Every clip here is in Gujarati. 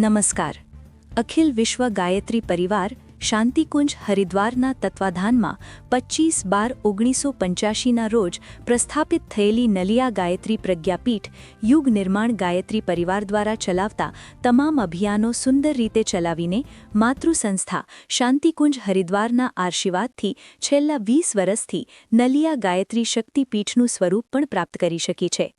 નમસ્કાર. અખિલ વિશ્વ ગાયત્રી પરિવાર શાંતિકુંજ હરિદ્વારના તત્વાધાનમાં પચીસ બાર ઓગણીસો પંચ્યાસીના રોજ પ્રસ્થાપિત થયેલી નલિયા ગાયત્રી પ્રજ્ઞાપીઠ યુગ નિર્માણ ગાયત્રી પરિવાર દ્વારા ચલાવતા તમામ અભિયાનો સુંદર રીતે ચલાવીને માતૃ સંસ્થા શાંતિકુંજ હરિદ્વારના આશીર્વાદથી છેલ્લા વીસ વર્ષથી નલિયા ગાયત્રી શક્તિપીઠનું સ્વરૂપ પણ પ્રાપ્ત કરી શકી છે.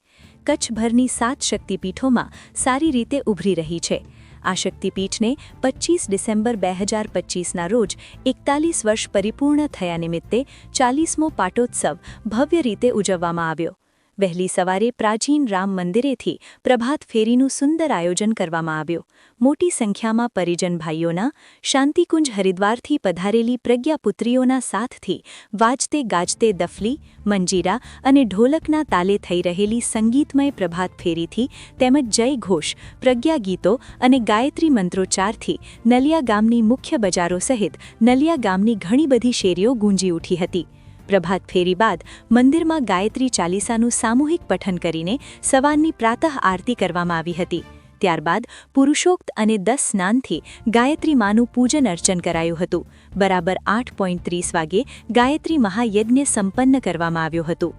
કચ્છભરની સાત શક્તિપીઠોમાં સારી રીતે ઉભરી રહી છે. આ શક્તિપીઠને પચીસ ડિસેમ્બર બે હજાર પચીસના રોજ એકતાલીસ વર્ષ પરિપૂર્ણ થયા નિમિત્તે ચાલીસમો પાટોત્સવ ભવ્ય રીતે ઉજવવામાં આવ્યો. વહેલી સવારે પ્રાચીન રામ મંદિરેથી પ્રભાત ફેરીનું સુંદર આયોજન કરવામાં આવ્યું. મોટી સંખ્યામાં પરિજન ભાઈઓના શાંતિકુંજ હરિદ્વારથી પધારેલી પ્રજ્ઞાપુત્રીઓના સાથથી વાજતે ગાજતે દફલી, મંજીરા અને ઢોલકના તાલે થઈ રહેલી સંગીતમય પ્રભાત ફેરીથી તેમજ જય ઘોષ, પ્રજ્ઞા ગીતો અને ગાયત્રી મંત્રોચ્ચારથી નલિયા ગામની મુખ્ય બજારો સહિત નલિયા ગામની ઘણી બધી શેરીઓ ગુંજી ઉઠી હતી. પ્રભાત ફેરી બાદ મંદિરમાં ગાયત્રી ચાલીસાનું સામૂહિક પઠન કરીને સવારની પ્રાતઃ આરતી કરવામાં આવી હતી. ત્યારબાદ પુરુષોક્ત અને દસ સ્નાનથી ગાયત્રી માનું પૂજન અર્ચન કરાયું હતું. બરાબર આઠ પોઈન્ટ ત્રીસ વાગે ગાયત્રી મહાયજ્ઞ સંપન્ન કરવામાં આવ્યો હતો.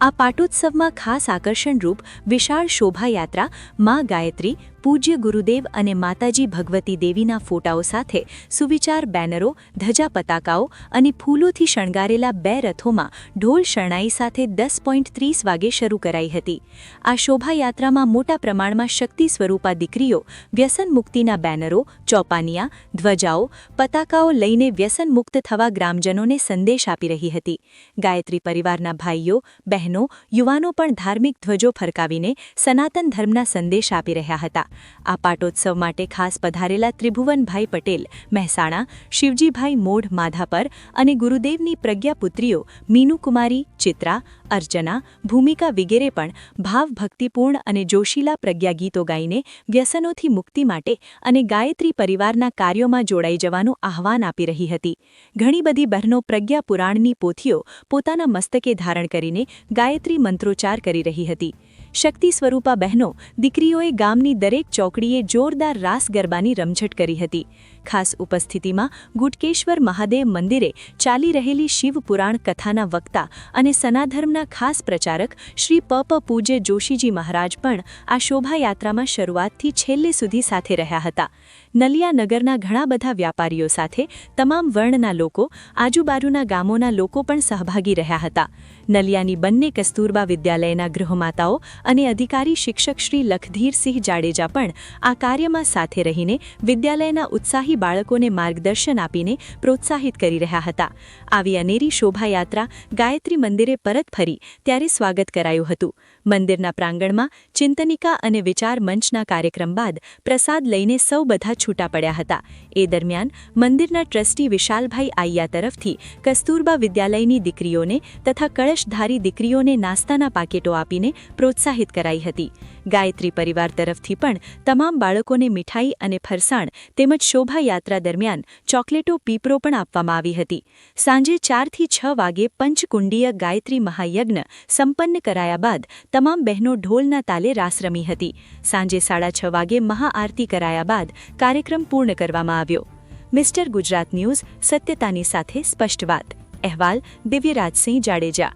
આ પાટોત્સવમાં ખાસ આકર્ષણરૂપ વિશાળ શોભાયાત્રા મા ગાયત્રી પૂજ્ય ગુરુદેવ અને માતાજી ભગવતી દેવીના ફોટાઓ સાથે સુવિચાર બેનરો, ધજા પતાકાઓ અને ફૂલોથી શણગારેલા બે રથોમાં ઢોલ શરણાઈ સાથે દસ પોઈન્ટ ત્રીસ વાગે શરૂ કરાઈ હતી. આ શોભાયાત્રામાં મોટા પ્રમાણમાં શક્તિ સ્વરૂપા દીકરીઓ, વ્યસન મુક્તિના બેનરો, ચોપાનિયા, ધ્વજાઓ, પતાકાઓ લઈને વ્યસન મુક્ત થવા ગ્રામજનોને સંદેશ આપી રહી હતી. ગાયત્રી પરિવારના ભાઈઓ, બહેનો, યુવાનો પણ ધાર્મિક ધ્વજો ફરકાવીને સનાતન ધર્મના સંદેશ આપી રહ્યા હતા. આ પાટોત્સવ માટે ખાસ પધારેલા ત્રિભુવનભાઈ પટેલ, મહેસાણા, શિવજીભાઈ મોઢ માધાપર અને ગુરુદેવની પ્રજ્ઞાપુત્રીઓ મીનુકુમારી, ચિત્રા અર્ચના, ભૂમિકા વિગેરે પણ ભાવભક્તિપૂર્ણ અને જોશીલા પ્રજ્ઞાગીતો ગાઈને વ્યસનોથી મુક્તિ માટે અને ગાયત્રી પરિવારના કાર્યોમાં જોડાઈ જવાનું આહવાન આપી રહી હતી. ઘણી બધી બહેનો પ્રજ્ઞા પુરાણની પોથીઓ પોતાના મસ્તકે ધારણ કરીને ગાયત્રી મંત્રોચ્ચાર કરી રહી હતી. શક્તિ સ્વરૂપા બહેનો દીકરીઓએ ગામની દરેક ચોકડીએ જોરદાર રાસ ગરબાની રમઝટ કરી હતી. ખાસ ઉપસ્થિતિમાં ગુટકેશ્વર મહાદેવ મંદિરે ચાલી રહેલી શિવપુરાણ કથાના વક્તા અને સનાધર્મના ખાસ પ્રચારક શ્રી પપ પૂજ્ય જોશીજી મહારાજ પણ આ શોભાયાત્રામાં શરૂઆતથી છેલ્લે સુધી સાથે રહ્યા હતા. નલિયા નગરના ઘણા બધા વ્યાપારીઓ સાથે તમામ વર્ણના લોકો, આજુબાજુના ગામોના લોકો પણ સહભાગી રહ્યા હતા. નલિયાની બંને કસ્તુરબા વિદ્યાલયના ગૃહમાતાઓ અને અધિકારી શિક્ષક શ્રી લખધીરસિંહ જાડેજા પણ આ કાર્યમાં સાથે રહીને વિદ્યાલયના ઉત્સાહી બાળકોને માર્ગદર્શન આપીને પ્રોત્સાહિત કરી રહ્યા હતા. આવી અનેરી શોભાયાત્રા ગાયત્રી મંદિરે પરત ફરી ત્યારે સ્વાગત કરાયું હતું. મંદિરના પ્રાંગણમાં ચિંતનિકા અને વિચાર મંચના કાર્યક્રમ બાદ પ્રસાદ લઈને સૌ બધા છૂટા પડ્યા હતા. એ દરમિયાન મંદિરના ટ્રસ્ટી વિશાલભાઈ આઈયા તરફથી કસ્તુરબા વિદ્યાલયની દીકરીઓને તથા કળશધારી દીકરીઓને નાસ્તાના પાકેટો આપીને પ્રોત્સાહિત કરાઈ હતી. ગાયત્રી પરિવાર તરફથી પણ તમામ બાળકોને મીઠાઈ અને ફરસાણ તેમજ શોભાયાત્રા દરમિયાન ચોકલેટો, પીપરો પણ આપવામાં આવી હતી. સાંજે ચારથી છ વાગે પંચકુંડીય ગાયત્રી મહાયજ્ઞ સંપન્ન કરાયા બાદ તમામ બહેનો ઢોલના તાલે રાસ રમી હતી. સાંજે સાડા છ વાગે મહાઆરતી કરાયા બાદ કાર્યક્રમ પૂર્ણ કરવામાં આવ્યો. મિસ્ટર ગુજરાત ન્યૂઝ સત્યતાની સાથે સ્પષ્ટ વાત. અહેવાલ દિવ્યરાજસિંહ જાડેજા.